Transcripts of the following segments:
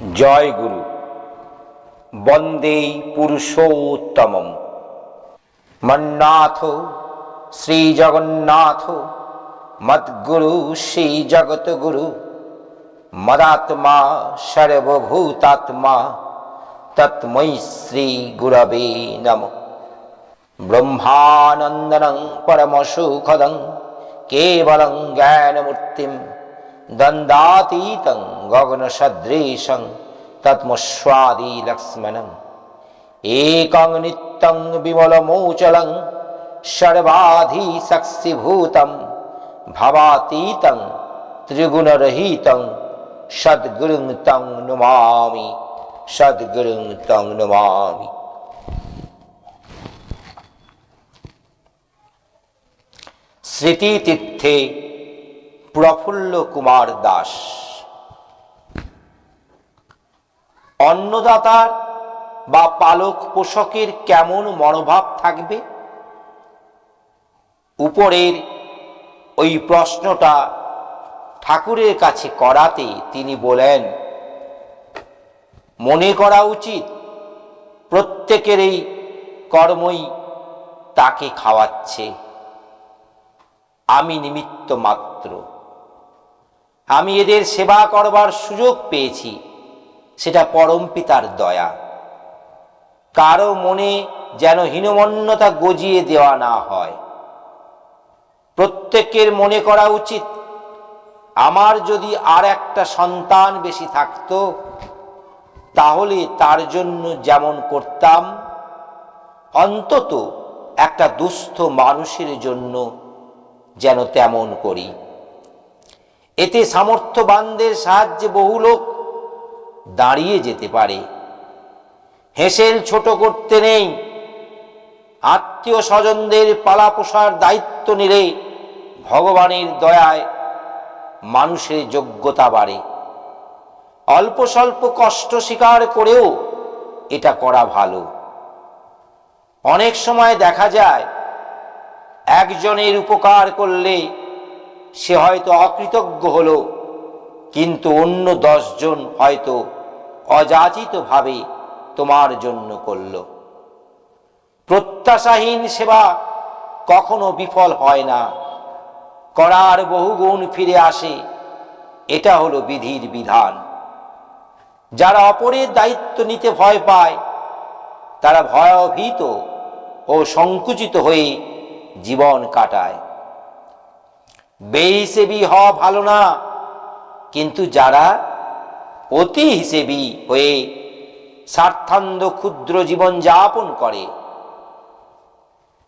জয় গুরু। বন্দে পুরুষোত্তমম। মন্নাথ শ্রী জগন্নাথ মদ্গুরু শ্রী জগৎগুরু মদাত্মা, সর্বভূতাত্মা, তৎমৈ শ্রী গুরবে নম। ব্রহ্মানন্দনং পরমসুখদং, কেবলং জ্ঞানমূর্তিম দ্বন্দ্বাতীতং গগন সদৃশং তৎমস্বাদি লক্ষ্মণম একং নিত্যং বিমলমৌচলং সর্বাধি সক্ষীভূতম ভবাতীতং ত্রিগুণরহিতং সদ্গুরুং তং নুমামি সদ্গুরুং তং নুমামি স্মৃতিতীর্থে প্রফুল্ল কুমার দাস। অন্নদাতার বা পালক পোষকের কেমন মনোভাব থাকবে? উপরের ওই প্রশ্নটা ঠাকুরের কাছে করাতে তিনি বলেন, মনে করা উচিত, প্রত্যেকের এই কর্মই তাকে খাওয়াচ্ছে। আমি নিমিত্ত মাত্র। আমি এদের সেবা করবার সুযোগ পেয়েছি। সেটা পরম পিতার দয়া। কারও মনে যেন হীনমন্যতা গজিয়ে দেওয়া না হয়। প্রত্যেকের মনে করা উচিত, আমার যদি আর একটা সন্তান বেশি থাকতো, তাহলে তার জন্য যেমন করতাম, অন্তত একটা দুস্থ মানুষের জন্য যেন তেমন করি। এতে সামর্থ্যবানদের সাহায্যে বহু লোক দাঁড়িয়ে যেতে পারে। হেসেল ছোট করতে নেই। আত্মীয় স্বজনদের পালা পোষার দায়িত্ব নিলে ভগবানের দয়ায় মানুষের যোগ্যতা বাড়ে। অল্প স্বল্প কষ্ট স্বীকার করেও এটা করা ভালো। অনেক সময় দেখা যায়, একজনের উপকার করলে সে হয়তো অকৃতজ্ঞ হলো, কিন্তু অন্য দশজন হয়তো অযাচিতভাবে তোমার জন্য করল। প্রত্যাশাহীন সেবা কখনো বিফল হয় না। করার বহু গুণ ফিরে আসে, এটা হলো বিধির বিধান। যারা অপরের দায়িত্ব নিতে ভয় পায়, তারা ভয়ভীত ও সংকুচিত হয়ে জীবন কাটায়। বেহিসেবি হওয়া ভালো না। কিন্তু যারা অতি হিসেবি হয়ে স্বার্থান্ধ ক্ষুদ্র জীবন যাপন করে,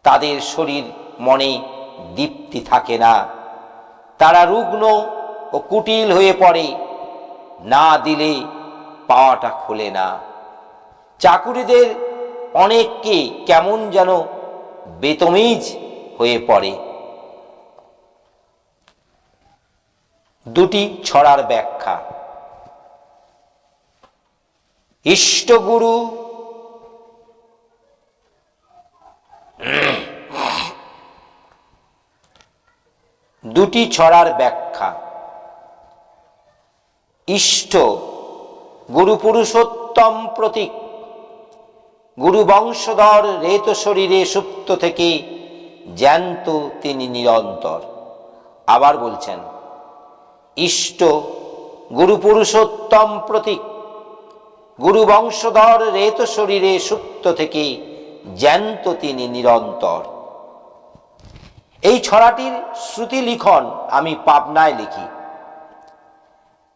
তাদের শরীর মনে দীপ্তি থাকে না। তারা রুগ্ন ও কুটিল হয়ে পড়ে, না দিলে পাওয়াটা খোলে না। চাকুরিদের অনেককে কেমন যেন বেতমিজ হয়ে পড়ে। দুটি ছড়ার ব্যাখ্যা। ইষ্টগুরু দুটি ছড়ার ব্যাখ্যা। ইষ্ট গুরু পুরুষোত্তম প্রতীক। গুরু বংশধর রেত শরীরে সুপ্ত থেকে জ্যান্ত তিনি নিরন্তর। আবার বলছেন ইষ্ট গুরু পুরুষোত্তম প্রতীক। গুরু বংশধর রেত শরীরে সুপ্ত থেকে জ্যান্ত তিনি নিরন্তর। এই ছড়াটির শ্রুতি লিখন আমি পাবনায় লিখি।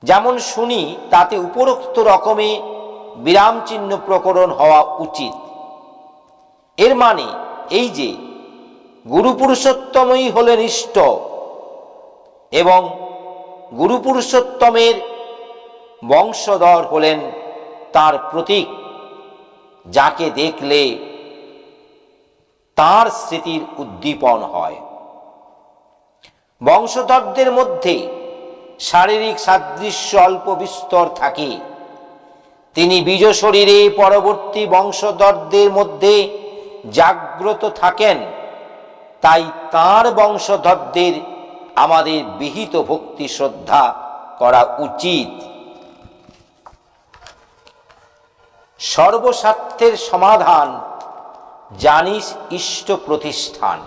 যেমন শুনি, তাতে উপরোক্ত রকমে বিরাম চিহ্ন প্রকরণ হওয়া উচিত। এর মানে এই যে, গুরু পুরুষোত্তমই হলেন ইষ্ট এবং গুরু পুরুষোত্তমের বংশধর হলেন তার প্রতীক, যাকে দেখলে তার স্মৃতির উদ্দীপন হয়। বংশধরদের মধ্যে শারীরিক সাদৃশ্য অল্প বিস্তর থাকে। তিনি বীজ শরীরে পরবর্তী বংশধরদের মধ্যে জাগ্রত থাকেন, তাই তার বংশধরদের আমাদের বিহিত ভক্তি শ্রদ্ধা করা উচিত। সর্বস্বার্থের সমাধান জানিস ইষ্ট প্রতিষ্ঠান।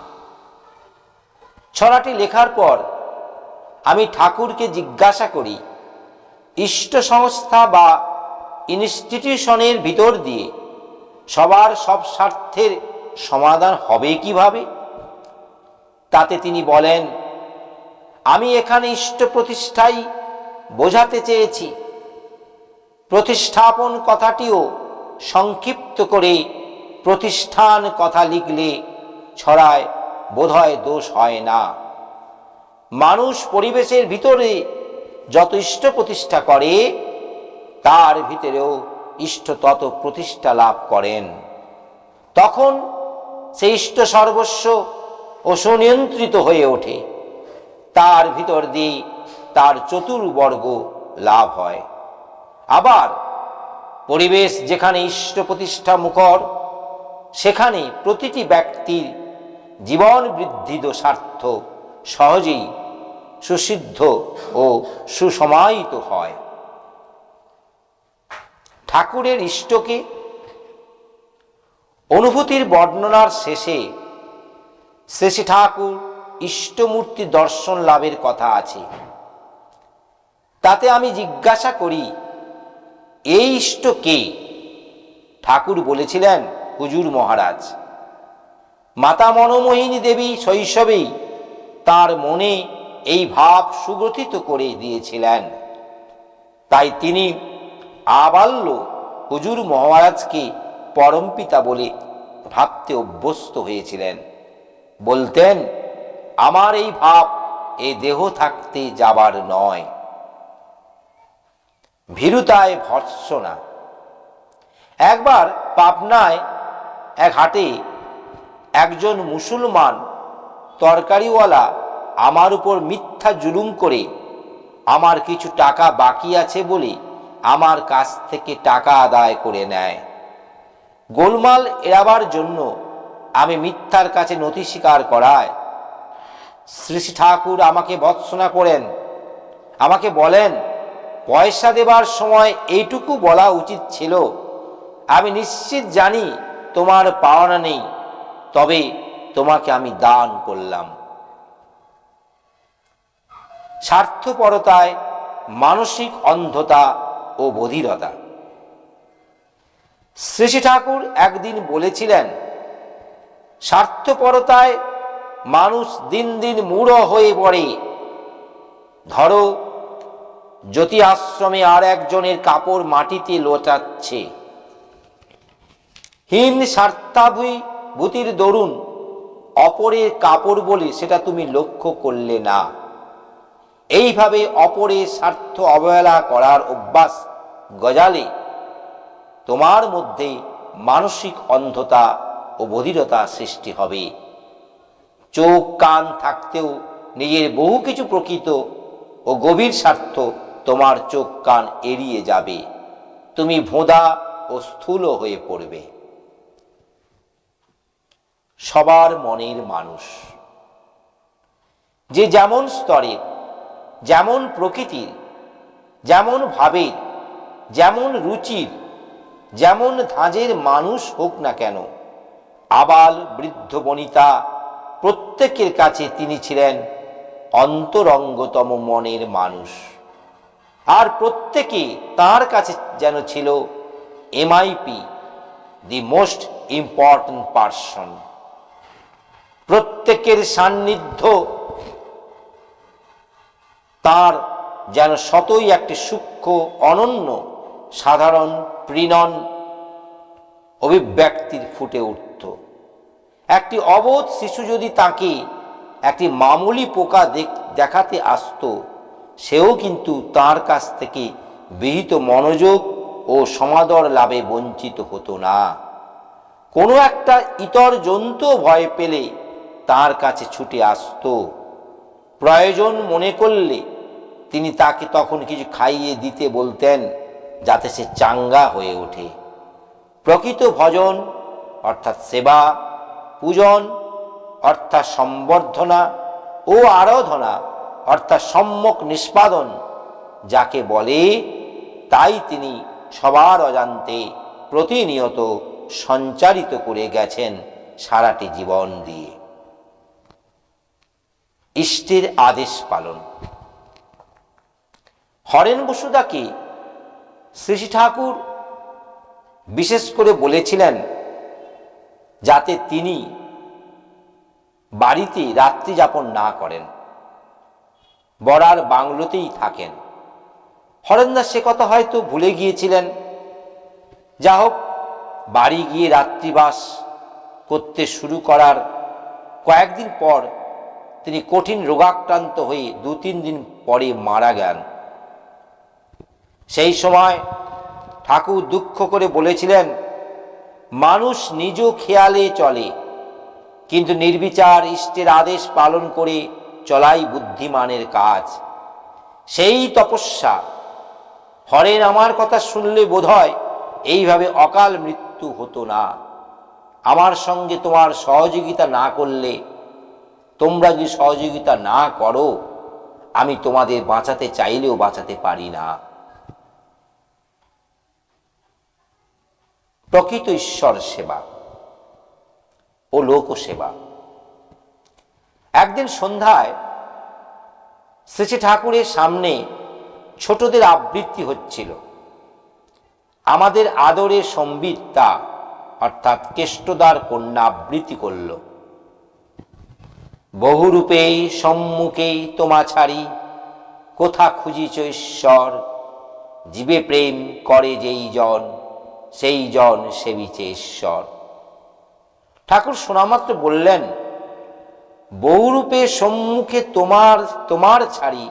ছড়াটি লেখার পর আমি ঠাকুরকে জিজ্ঞাসা করি, ইষ্ট সংস্থা বা ইনস্টিটিউশনের ভিতর দিয়ে সবার সব স্বার্থের সমাধান হবে কীভাবে? তাতে তিনি বলেন আমি এখানে ইষ্ট প্রতিষ্ঠাই বোঝাতে চেয়েছি। প্রতিষ্ঠাপন কথাটিও সংক্ষিপ্ত করে প্রতিষ্ঠান কথা লিখলে ছড়ায় বোধহয় দোষ হয় না। মানুষ পরিবেশের ভিতরে যত ইষ্ট প্রতিষ্ঠা করে, তার ভিতরেও ইষ্ট তত প্রতিষ্ঠা লাভ করেন। তখন সে ইষ্ট সর্বস্ব ও সুনিয়ন্ত্রিত হয়ে ওঠে। তার ভিতর দিয়ে তার চতুর্বর্গ লাভ হয়। আবার পরিবেশ যেখানে ইষ্ট প্রতিষ্ঠা মুখর, সেখানে প্রতিটি ব্যক্তির জীবন বৃদ্ধিত স্বার্থ সহজেই সুসিদ্ধ ও সুসমায়িত হয়। ঠাকুরের ইষ্টকে অনুভূতির বর্ণনার শেষে শ্রী ঠাকুর ইষ্টমূর্তি দর্শন লাভের কথা আছে। তাতে আমি জিজ্ঞাসা করি এই ইষ্ট কে? ঠাকুর বলেছিলেন, হুজুর মহারাজ। মাতা মনোমোহিনী দেবী শৈশবেই তার মনে এই ভাব সুগঠিত করে দিয়েছিলেন। তাই তিনি আবাল্য হুজুর মহারাজকে পরমপিতা বলে ভাবতে অভ্যস্ত হয়েছিলেন। বলতেন আমার এই ভাব এ দেহ থাকতে যাবার নয়। ভীরুতায় ভৎসনা একবার পাবনায় এক হাটে একজন মুসলমান তরকারিওয়ালা আমার উপর মিথ্যা জুলুম করে আমার কিছু টাকা বাকি আছে বলে আমার কাছ থেকে টাকা আদায় করে নেয়। গোলমাল এড়াবার জন্য আমি মিথ্যার কাছে নথি স্বীকার করায় শ্রী ঠাকুর আমাকে ভৎসনা করেন। আমাকে বলেন, পয়সা দেবার সময় এইটুকু বলা উচিত ছিল। আমি নিশ্চিত জানি তোমার পাওনা নেই, তবে তোমাকে আমি দান করলাম। স্বার্থপরতায়, মানসিক অন্ধতা ও বধিরতা। শ্রী ঠাকুর একদিন বলেছিলেন, স্বার্থপরতায় মানুষ দিন দিন মূঢ় হয়ে পড়ে। ধরো জ্যোতি আশ্রমে আর একজনের কাপড় মাটিতে লোটাচ্ছে। হীন স্বার্থাভূতির দরুন অপরের কাপড় বলে সেটা তুমি লক্ষ্য করলে না। এইভাবে অপরের স্বার্থ অবহেলা করার অভ্যাস গজালে তোমার মধ্যে মানসিক অন্ধতা ও বধিরতা সৃষ্টি হবে। চোখ, কান থাকতেও নিজের বহু কিছু প্রকৃত ও গভীর স্বার্থ তোমার চোখ, কান এড়িয়ে যাবে। তুমি ভোঁদা ও স্থূল হয়ে পড়বে। সবার মনের মানুষ। যে যেমন স্তরের যেমন প্রকৃতির, যেমন ভাবের, যেমন রুচির, যেমন ধাঁজের মানুষ হোক না কেন, আবাল বৃদ্ধ বনিতা প্রত্যেকের কাছে তিনি ছিলেন অন্তরঙ্গতম মনের মানুষ। আর প্রত্যেকে তার কাছে যেন ছিল MIP the most important person প্রত্যেকের সান্নিধ্য তার যেন শতই একটি সূক্ষ্ম, অনন্য, সাধারণ প্রিণন অভিব্যক্তির ফুটে উঠত। একটি অবোধ শিশু যদি তাকে একটি মামুলি পোকা দেখাতে আসত, সেও কিন্তু তার কাছ থেকে বিহিত মনোযোগ ও সমাদর লাভে বঞ্চিত হতো না। কোনো একটা ইতর জন্তু ভয় পেলে তার কাছে ছুটে আসত। প্রয়োজন মনে করলে তিনি তাকে তখন কিছু খাইয়ে দিতে বলতেন যাতে সে চাঙ্গা হয়ে ওঠে। প্রকৃত ভজন অর্থাৎ সেবা পূজন, অর্থাৎ সম্বর্ধনা ও আরাধনা, অর্থাৎ সম্যক নিষ্পাদন, যাকে বলে তাই তিনি সবার অজান্তে প্রতিনিয়ত সঞ্চারিত করে গেছেন সারাটি জীবন দিয়ে। ইষ্টের আদেশ পালন। হরেন বসুদাকে শ্রী ঠাকুর বিশেষ করে বলেছিলেন যাতে তিনি বাড়িতে রাত্রি যাপন না করেন। বড়ার বাংলোতেই থাকেন। হরেন্দাস সে কথা হয়তো ভুলে গিয়েছিলেন। যা হোক, বাড়ি গিয়ে রাত্রিবাস করতে শুরু করার কয়েকদিন পর তিনি কঠিন রোগাক্রান্ত হয়ে দু তিন দিন পরে মারা যান সেই সময় ঠাকুর দুঃখ করে বলেছিলেন মানুষ নিজ খেয়ালে চলে, কিন্তু নির্বিচার ইষ্টের আদেশ পালন করে চলাই বুদ্ধিমানের কাজ। সেই তপস্যা, হরেন আমার কথা শুনলে বোধহয় এইভাবে অকাল মৃত্যু হতো না। আমার সঙ্গে তোমার সহযোগিতা না করলে, তোমরা যদি সহযোগিতা না করো, আমি তোমাদের বাঁচাতে চাইলেও বাঁচাতে পারি না। প্রকৃত ঈশ্বর সেবা ও লোক সেবা। একদিন সন্ধ্যায় শ্রী ঠাকুরের সামনে ছোটদের আবৃত্তি হচ্ছিল। আমাদের আদরে সম্বিতা অর্থাৎ কেষ্টদার কন্যা আবৃত্তি করল। বহুরূপেই সম্মুখেই তোমা ছাড়ি, কোথা খুঁজিছ ঈশ্বর? জীবে প্রেম করে যেই জন। সেই জন সেবিছে ঈশ্বর। ঠাকুর শোনামাত্র বললেন বহুরূপে সম্মুখে তোমার তোমার ছাড়ি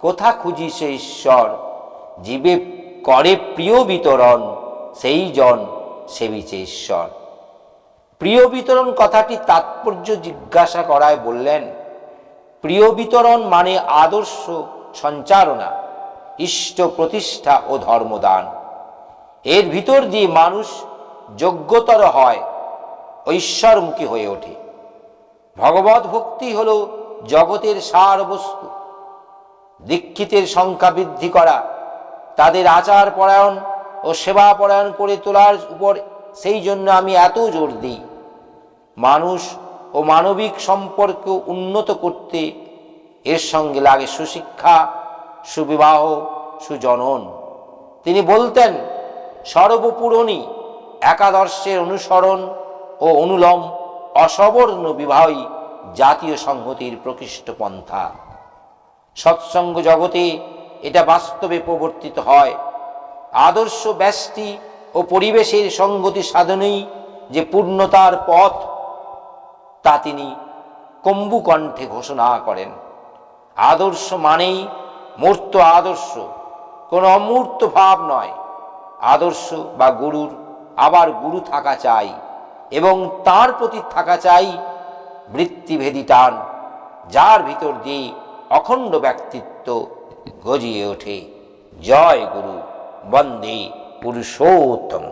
কোথা খুঁজিস ঈশ্বর? জীবে করে প্রিয় বিতরণ, সেই জন সেবিছে ঈশ্বর। প্রিয় বিতরণ কথাটি তাৎপর্য জিজ্ঞাসা করায় বললেন, প্রিয় বিতরণ মানে আদর্শ সঞ্চারণা, ইষ্ট প্রতিষ্ঠা ও ধর্মদান। এর ভিতর দিয়ে মানুষ যোগ্যতর হয়, ঐশ্বরমুখী হয়ে ওঠে। ভগবত ভক্তি হল জগতের সার বস্তু। দীক্ষিতের সংখ্যা বৃদ্ধি করা, তাদের আচার পরায়ণ ও সেবা পরায়ণ করে তোলার উপর সেই জন্য আমি এত জোর দিই। মানুষ ও মানবিক সম্পর্ক উন্নত করতে এর সঙ্গে লাগে সুশিক্ষা, সুবিবাহ, সুজনন। তিনি বলতেন সর্বপূরণী একাদর্শের অনুসরণ ও অনুলম অসবর্ণ বিবাহই জাতীয় সংহতির প্রকৃষ্ট পন্থা। সৎসঙ্গ জগতে এটা বাস্তবে প্রবর্তিত হয়। আদর্শ ব্যষ্টি ও পরিবেশের সঙ্গতি সাধনেই যে পূর্ণতার পথ, তা তিনি কম্বুকণ্ঠে ঘোষণা করেন। আদর্শ মানেই মূর্ত আদর্শ, কোনো অমূর্ত ভাব নয়। আদর্শ বা গুরুর আবার গুরু থাকা চাই এবং তার প্রতি থাকা চাই বৃত্তিভেদী টান, যার ভিতর দিয়ে অখণ্ড ব্যক্তিত্ব গজিয়ে ওঠে। জয় গুরু, বন্দে পুরুষোত্তম।